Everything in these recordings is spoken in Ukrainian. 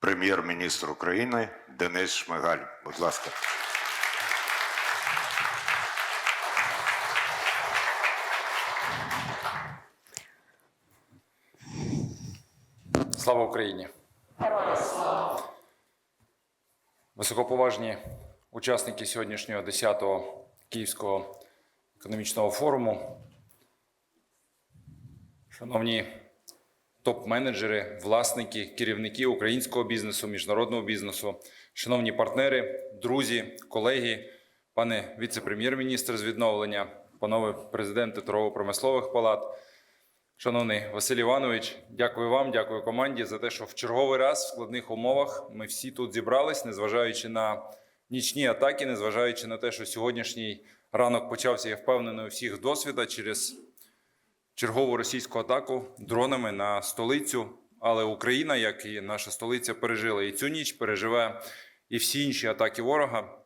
прем'єр-міністр України Денис Шмигаль. Будь ласка. Слава Україні! Високоповажні учасники сьогоднішнього 10-го Київського економічного форуму, шановні топ-менеджери, власники, керівники українського бізнесу, міжнародного бізнесу, шановні партнери, друзі, колеги, пане віце-прем'єр-міністр з відновлення, панове президенти торгово-промислових палат. Шановний Василь Іванович, дякую вам, дякую команді за те, що в черговий раз в складних умовах ми всі тут зібрались, незважаючи на нічні атаки, незважаючи на те, що сьогоднішній ранок почався, я впевнений, у всіх досвіда через чергову російську атаку дронами на столицю. Але Україна, як і наша столиця, пережила і цю ніч, переживе і всі інші атаки ворога.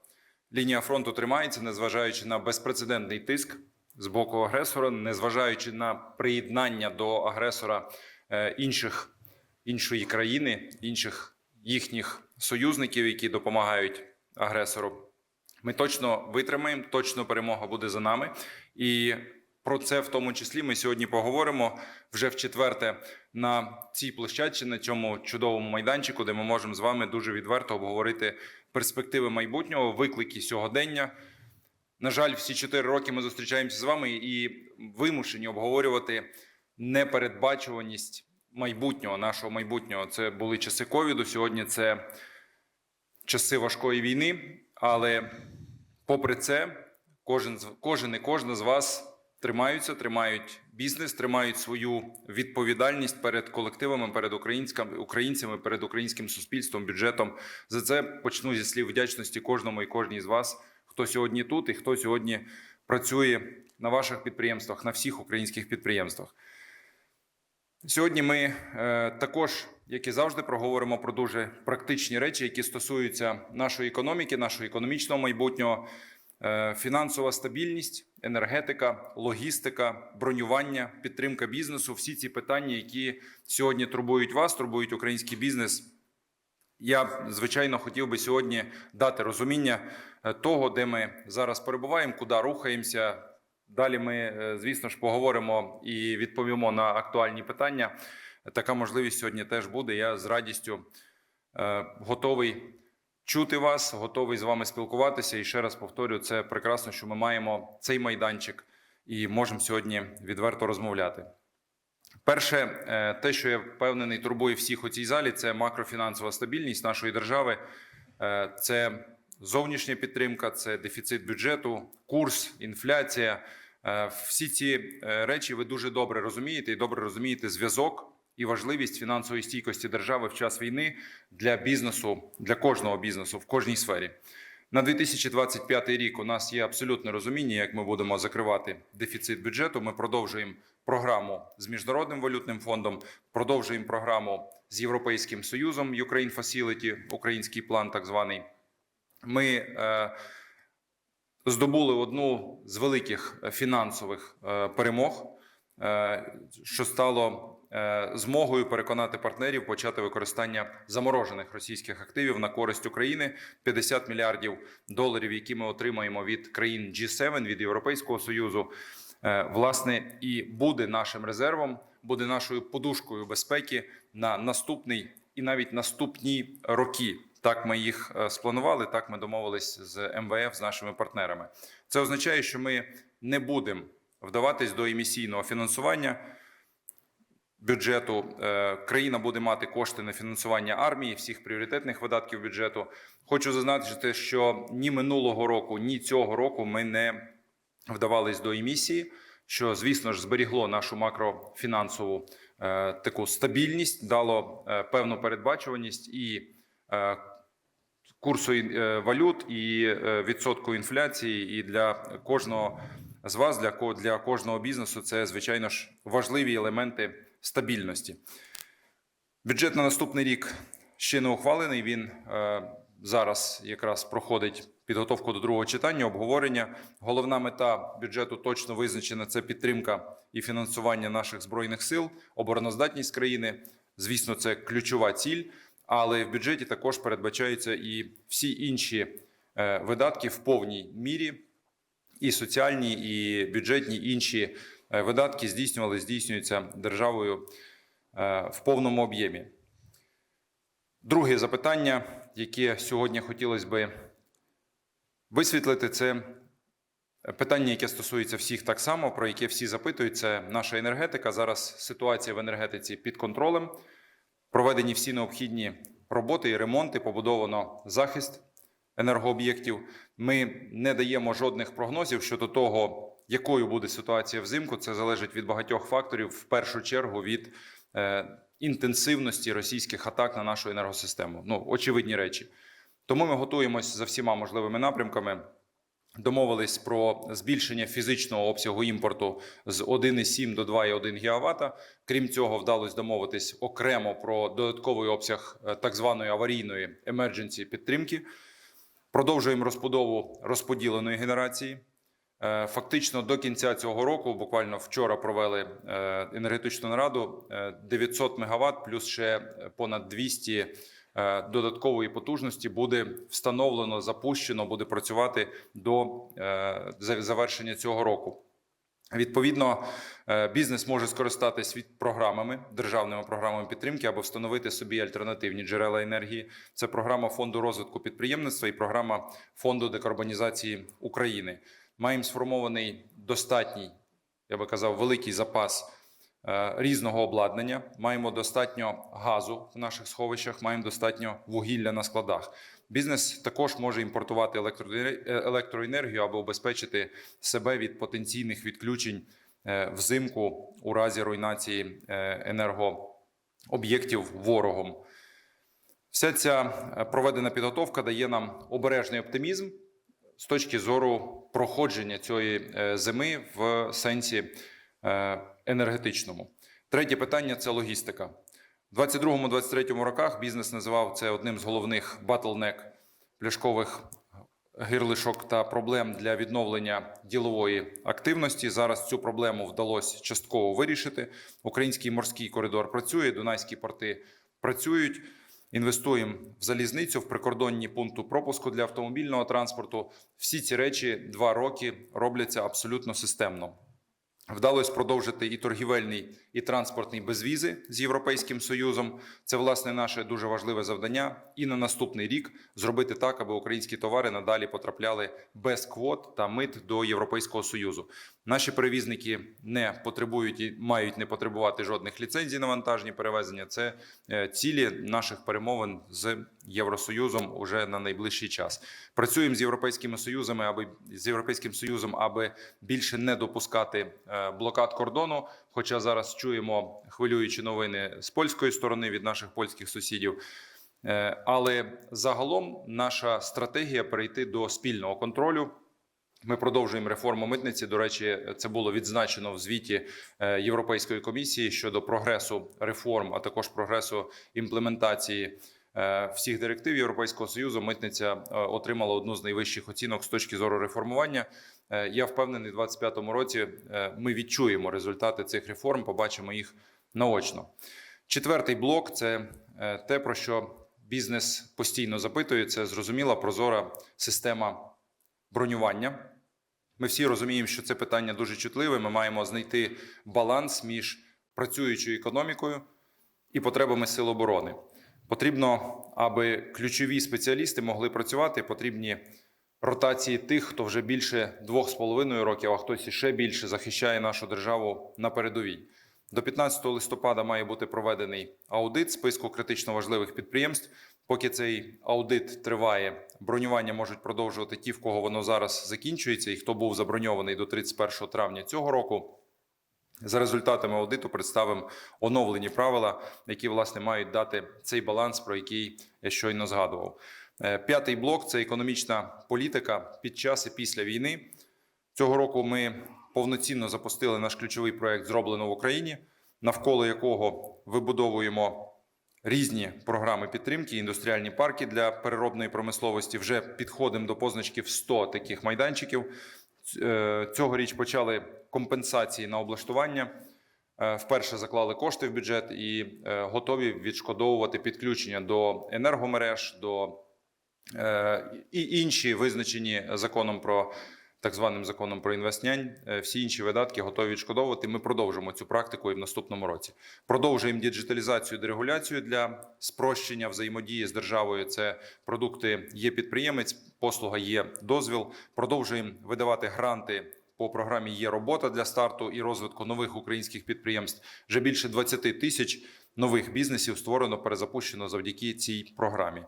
Лінія фронту тримається, незважаючи на безпрецедентний тиск з боку агресора, незважаючи на приєднання до агресора е, інших іншої країни, інших їхніх союзників, які допомагають агресору. Ми точно витримаємо, точно перемога буде за нами. І про це в тому числі ми сьогодні поговоримо вже в четверте на цій площадці, на цьому чудовому майданчику, де ми можемо з вами дуже відверто обговорити перспективи майбутнього, виклики сьогодення. На жаль, всі чотири роки ми зустрічаємося з вами і вимушені обговорювати непередбачуваність майбутнього, нашого майбутнього. Це були часи ковіду. Сьогодні це часи важкої війни. Але попри це, кожен кожен і кожна з вас тримаються, тримають бізнес, тримають свою відповідальність перед колективами, перед українцями, перед українським суспільством, бюджетом. За це почну зі слів вдячності кожному і кожній з вас, хто сьогодні тут і хто сьогодні працює на ваших підприємствах, на всіх українських підприємствах. Сьогодні ми е, також, як і завжди, проговоримо про дуже практичні речі, які стосуються нашої економіки, нашого економічного майбутнього, фінансова стабільність, енергетика, логістика, бронювання, підтримка бізнесу всі ці питання, які сьогодні турбують вас, турбують український бізнес. Я звичайно хотів би сьогодні дати розуміння е, того, де ми зараз перебуваємо, куди рухаємося. Далі ми, е, звісно ж, поговоримо і відповімо на актуальні питання. Така можливість сьогодні теж буде. Я з радістю е, готовий чути вас, готовий з вами спілкуватися. І ще раз повторю, це прекрасно, що ми маємо цей майданчик і можемо сьогодні відверто розмовляти. Перше, е, те, що я впевнений, турбує всіх у цій залі, це макрофінансова стабільність нашої держави, Е, це зовнішня підтримка, це дефіцит бюджету, курс, інфляція. Е, Всі ці речі ви дуже добре розумієте і добре розумієте зв'язок і важливість фінансової стійкості держави в час війни для бізнесу, для кожного бізнесу в кожній сфері. На 2025 рік у нас є абсолютне розуміння, як ми будемо закривати дефіцит бюджету. Ми продовжуємо програму з міжнародним валютним фондом, продовжуємо програму з Європейським Союзом Ukraine Facility, український план, так званий. Ми е, здобули одну з великих фінансових е, перемог, е, що стало змогою переконати партнерів почати використання заморожених російських активів на користь України 50 мільярдів доларів, які ми отримаємо від країн G7, від Європейського союзу. е, Власне, і буде нашим резервом, буде нашою подушкою безпеки на наступний і навіть наступні роки. Так ми їх е, спланували. Так ми домовились з МВФ з нашими партнерами. Це означає, що ми не будемо вдаватись до емісійного фінансування бюджету. Е, Країна буде мати кошти на фінансування армії, всіх пріоритетних видатків бюджету. Хочу зазначити, що ні минулого року, ні цього року ми не вдавались до емісії, що звісно ж зберігло нашу макрофінансову е, таку стабільність, дало е, певну передбачуваність і е, курсу е, валют, і е, відсотку інфляції. І для кожного з вас, для для кожного бізнесу, це звичайно ж важливі елементи стабільності. Бюджет на наступний рік ще не ухвалений. Він е, зараз якраз проходить підготовку до другого читання, обговорення. Головна мета бюджету точно визначена: це підтримка і фінансування наших збройних сил, обороноздатність країни. Звісно, це ключова ціль. але в бюджеті також передбачаються і всі інші е, видатки в повній мірі, і соціальні, і бюджетні інші видатки здійснювали, здійснюються державою е, в повному об'ємі. Друге запитання, яке сьогодні хотілося би висвітлити, це питання, яке стосується всіх так само, про яке всі запитують. Це наша енергетика. Зараз ситуація в енергетиці під контролем. Проведені всі необхідні роботи і ремонти, побудовано захист енергооб'єктів. Ми не даємо жодних прогнозів щодо того, якою буде ситуація взимку. Це залежить від багатьох факторів, в першу чергу від е, інтенсивності російських атак на нашу енергосистему. Ну, очевидні речі. Тому ми готуємося за всіма можливими напрямками. Домовились про збільшення фізичного обсягу імпорту з 1,7 до 2,1 ГВт. Крім цього, вдалося домовитись окремо про додатковий обсяг е, так званої аварійної emergency підтримки. Продовжуємо розбудову розподіленої генерації. Е, Фактично до кінця цього року, буквально вчора провели е, енергетичну нараду е, 900 МВт, плюс ще понад 200 е, додаткової потужності буде встановлено, запущено, буде працювати до е, завершення цього року. Відповідно, е, бізнес може скористатись від програмами, державними програмами підтримки або встановити собі альтернативні джерела енергії. Це програма фонду розвитку підприємництва і програма фонду декарбонізації України. Маємо сформований достатній, я би казав, великий запас е, різного обладнання. Маємо достатньо газу в наших сховищах, маємо достатньо вугілля на складах. Бізнес також може імпортувати е, електроенергію або обезпечити себе від потенційних відключень е, взимку у разі руйнації енергооб'єктів ворогом. Вся ця проведена підготовка дає нам обережний оптимізм з точки зору проходження цієї е, зими в сенсі е, енергетичному. Третє питання це логістика. У 22-23 роках бізнес називав це одним з головних батлнек пляшкових гирлишок та проблем для відновлення ділової активності. Зараз цю проблему вдалося частково вирішити. Український морський коридор працює, дунайські порти працюють. Інвестуємо в залізницю, в прикордонні пункти пропуску для автомобільного транспорту. Всі ці речі два роки робляться абсолютно системно. Вдалося продовжити і торгівельний, і транспортний безвізи з Європейським Союзом. Це власне наше дуже важливе завдання. І на наступний рік зробити так, аби українські товари надалі потрапляли без квот та мит до Європейського Союзу. Наші перевізники не потребують і мають не потребувати жодних ліцензій на вантажні перевезення. Це е, цілі наших перемовин з Євросоюзом уже на найближчий час. Працюємо з європейськими союзами, аби з європейським союзом, аби більше не допускати е, блокад кордону. Хоча зараз чуємо хвилюючі новини з польської сторони від наших польських сусідів. Е, Але загалом наша стратегія перейти до спільного контролю. Ми продовжуємо реформу митниці. До речі, це було відзначено в звіті е, Європейської комісії щодо прогресу реформ, а також прогресу імплементації всіх директив Європейського союзу. Митниця е, отримала одну з найвищих оцінок з точки зору реформування. Е, Я впевнений, в 2025 році е, ми відчуємо результати цих реформ, побачимо їх наочно. Четвертий блок це е, те, про що бізнес постійно запитує. Це зрозуміла прозора система бронювання. Ми всі розуміємо, що це питання дуже чутливе. Ми маємо знайти баланс між працюючою економікою і потребами сил оборони. Потрібно, аби ключові спеціалісти могли працювати. Потрібні ротації тих, хто вже більше двох з половиною років, а хтось іще більше захищає нашу державу на передовій. До 15 листопада має бути проведений аудит списку критично важливих підприємств. Поки цей аудит триває, бронювання можуть продовжувати ті, в кого воно зараз закінчується, і хто був заброньований до 31 травня цього року. За результатами аудиту представимо оновлені правила, які власне мають дати цей баланс, про який я щойно згадував. Е, П'ятий блок це економічна політика під час і після війни. Цього року ми повноцінно запустили наш ключовий проект Зроблено в Україні, навколо якого вибудовуємо різні програми підтримки, індустріальні парки для переробної промисловості. Вже підходимо до позначки в 100 таких майданчиків. Е, Цьогоріч почали компенсації на облаштування. Е, вперше заклали кошти в бюджет і е, готові відшкодовувати підключення до енергомереж, до і інші визначені законом про так званим законом про інвестнянь. е, Всі інші видатки готові відшкодовувати. Ми продовжимо цю практику і в наступному році. Продовжуємо діджиталізацію, дерегуляцію для спрощення взаємодії з державою. Це продукти є підприємець, послуга є дозвіл. Продовжуємо видавати гранти. По програмі є робота для старту і розвитку нових українських підприємств. Вже більше 20 тисяч нових бізнесів створено, перезапущено завдяки цій програмі.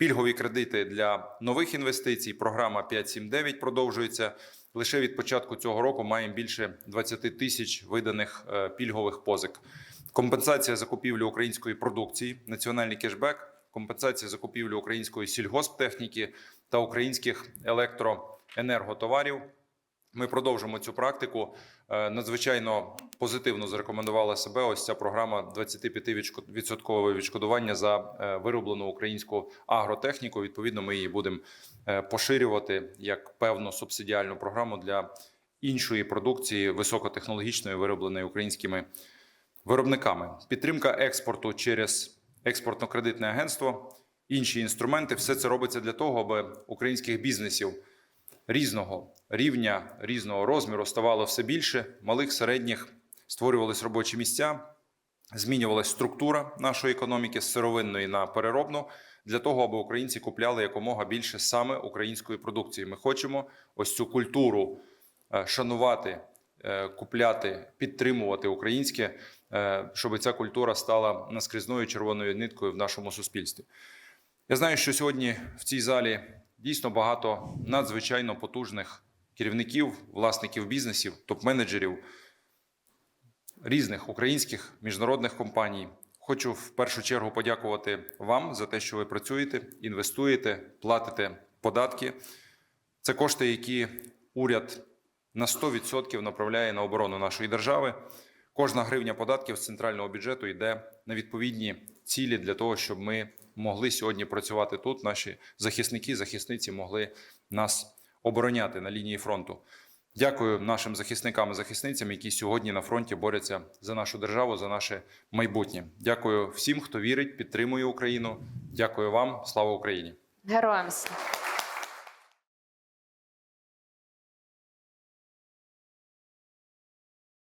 Пільгові кредити для нових інвестицій. Програма 5.7.9 продовжується. Лише від початку цього року маємо більше 20 тисяч виданих е, пільгових позик. Компенсація закупівлі української продукції, національний кешбек, компенсація закупівлі української сільгосптехніки та українських електроенерготоварів. Ми продовжимо цю практику. Е, Надзвичайно позитивно зарекомендувала себе ось ця програма 25% відшкодування за е, вироблену українську агротехніку. Відповідно, ми її будемо е, поширювати як певну субсидіальну програму для іншої продукції високотехнологічної, виробленої українськими виробниками. Підтримка експорту через експортно-кредитне агентство, інші інструменти все це робиться для того, аби українських бізнесів різного рівня, різного розміру ставало все більше, малих, середніх, створювались робочі місця, змінювалась структура нашої економіки з сировинної на переробну для того, аби українці купляли якомога більше саме української продукції. Ми хочемо ось цю культуру е, шанувати, е, купляти, підтримувати українське, е, щоб ця культура стала наскрізною червоною ниткою в нашому суспільстві. Я знаю, що сьогодні в цій залі дійсно багато надзвичайно потужних керівників, власників бізнесів, топ-менеджерів різних українських міжнародних компаній. Хочу в першу чергу подякувати вам за те, що ви працюєте, інвестуєте, платите податки. Це кошти, які уряд на 100% направляє на оборону нашої держави. Кожна гривня податків з центрального бюджету йде на відповідні цілі для того, щоб ми могли сьогодні працювати тут. Наші захисники, захисниці могли нас обороняти на лінії фронту. Дякую нашим захисникам і захисницям, які сьогодні на фронті борються за нашу державу, за наше майбутнє. Дякую всім, хто вірить, підтримує Україну. Дякую вам. Слава Україні! Героям слава!